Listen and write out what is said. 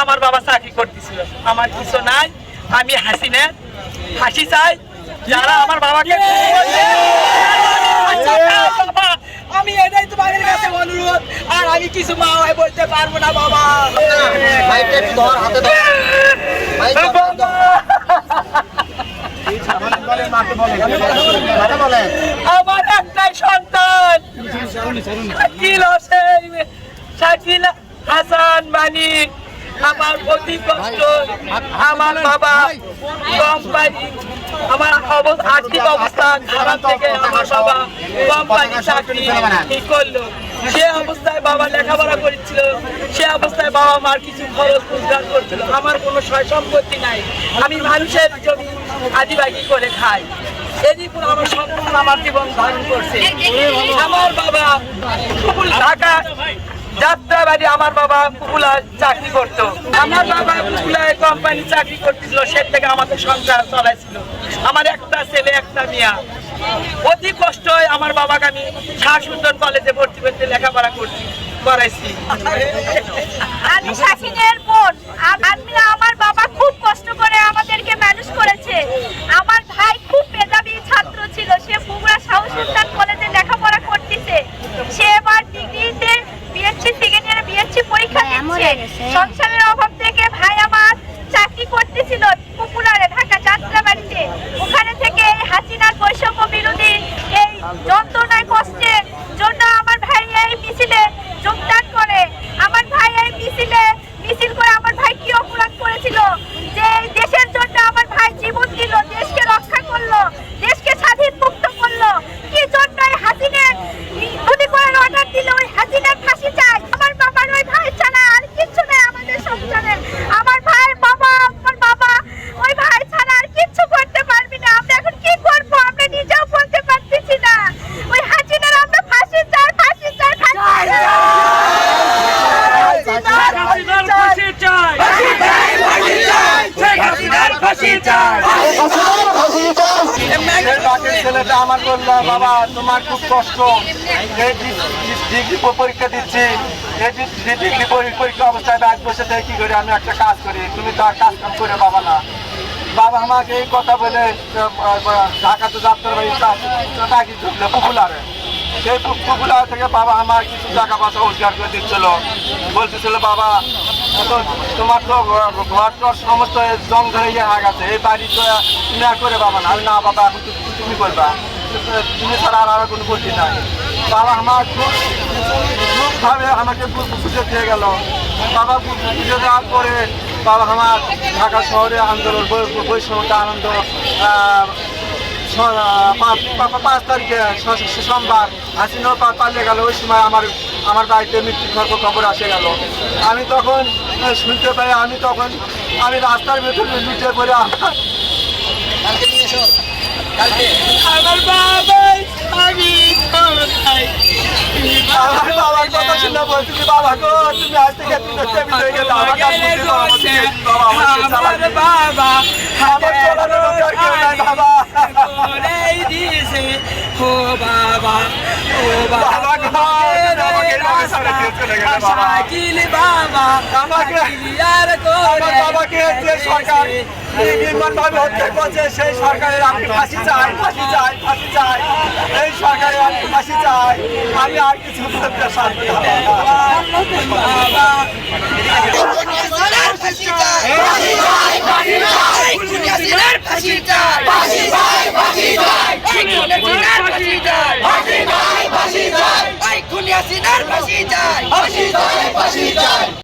আমার বাবা চাকরি করতেছিল। আমার কিছু নাই আমি হাসি না হাসি চাই। যারা আমার বাবাকে আচ্ছা, আমি এটাই তোমাদের কাছে অনুরোধ আর আমি কিছু মা হয় বলতে পারব না বাবা। আমার একটাই সন্তান। শাকিল হোসেন শাকিল হাসান মানিক। আমার অতি কষ্ট, আমার বাবা কম পাই, আমার আর্থিক অবস্থা খারাপ থেকে আমার বাবা কোম্পানি চাকরি ঠিক করল? সে অবস্থায় বাবা লেখাপড়া করেছিল, সে অবস্থায় বাবা মার কিছু খরচ রোজগার করছিল, আমার কোনো সয় সম্পত্তি নাই। আমি মানুষের জমি আদিবাগি করে খাই। আমার সন্তান আমার জীবন ধারণ করছে। আমার বাবা ঢাকা যাত্রাবাড়ি আমার বাবা পুকুলা চাকরি করত। আমার বাবা পুকুলায় কোম্পানি চাকরি করতেছিল, সে থেকে আমাদের সংসার চলাইছিল। আমার একটা ছেলে, একটা মেয়া। অতি কষ্ট হয় আমার বাবাকে আমি শাহ সুন্দর কলেজে ভর্তি করতে লেখাপড়া করছি, করাইছি। আমি বোন আম- আমি আমার বাবা খুব কষ্ট করে আমাদেরকে ম্যানেজ করেছে আমার ভাই খুব মেধাবী ছাত্র ছিল সে বগুড়া শাহ সুলতান কলেজে লেখাপড়া করতেছে সে এবার ডিগ্রিতে বিএসসি সেকেন্ড ইয়ারে বিএসসি পরীক্ষা দিচ্ছে সংসারের অভাব থেকে ভাই আমার চাকরি করতেছিল পপুলারে ঢাকা যাত্রাবাড়িতে ওখানে থেকে এই হাসিনার বৈষম্য বিরোধী এই যন্ত্রণায় কষ্টের জন্য আমার ভাই এই মিছিলে যোগদান করে আমার ভাই এই মিছিলে মিছিল করে আমার ভাই কি অপরাধ করেছিল যে এই দেশের জন্য আমার ভাই জীবন দিল দেশকে রক্ষা করল দেশকে স্বাধীন মুক্ত করল কি জন্য এই হাসিনের গুলি করার অর্ডার দিল ওই হাসিনার ফাঁসি চাই আমার বাবার ওই ভাই ছাড়া আর কিচ্ছু নেই আমাদের সংসারে আমার ভাই বাবা আমার বাবা ওই ভাই ছাড়া আর কিচ্ছু করতে পারবি না আমরা এখন কি করব আমরা নিজেও বলতে পারতেছি না ওই হাসিনার আমরা ফাঁসি চাই ফাঁসি চাই ফাঁসি চাই এই বাকের বাবা, তোমার খুব কষ্ট। ডিগ্রি পরীক্ষা দিচ্ছি। ডিগ্রি পরি- পরীক্ষা অবস্থায় ব্যাগ বসে থেকে কি করি? আমি একটা কাজ করি। তুমি তো আর কাজ কাম করে বাবা না। বাবা আমাকে এই কথা বলে ঢাকাতে যাত্রা বাড়ি ঢুকলো? পপুলারে সেই পুকুলা থেকে বাবা আমার কিছু টাকা পয়সা রোজগার করে দিচ্ছিল। বলতেছিল, বাবা তো তোমার তো ঘর টর সমস্ত জং ধরে ইয়ে হয়ে গেছে। এই বাড়ি তো আর করে বাবা না। আমি, না বাবা, এখন তুমি করবা। তুমি ছাড়া আর আমার কোনো বুদ্ধি নাই। বাবা আমার খুব খুবভাবে আমাকে বুঝে দিয়ে গেল। বাবা বুঝে দেওয়ার পরে বাবা আমার ঢাকা শহরে আন্দোলন বৈ- বৈষম্যতা আনন্দ পাঁচ- তারিখে সোমবার হাসিনা পালিয়ে গেল। ওই সময় আমার আমার বাড়িতে মৃত্যু খবর খবর আসে গেল। আমি তখন শুনতে পাই আমি তখন আমি রাস্তার ভেতরে লুটে পড়ে আমার আমার বাবাই আমি আমার বাবার কথা শুনে বলছি বাবা গো তুমি আজ থেকে বাবা আমার ও বাবা ও বাবা সরকার নির্মমভাবে হত্যা করছে সেই সরকারের আপনি ফাঁসি চাই চাই চাই এই সরকারের আপনি ফাঁসি চাই আমি আর কিছু বলতে বাবা। খুনিয়া সিনার ফাঁসি যায়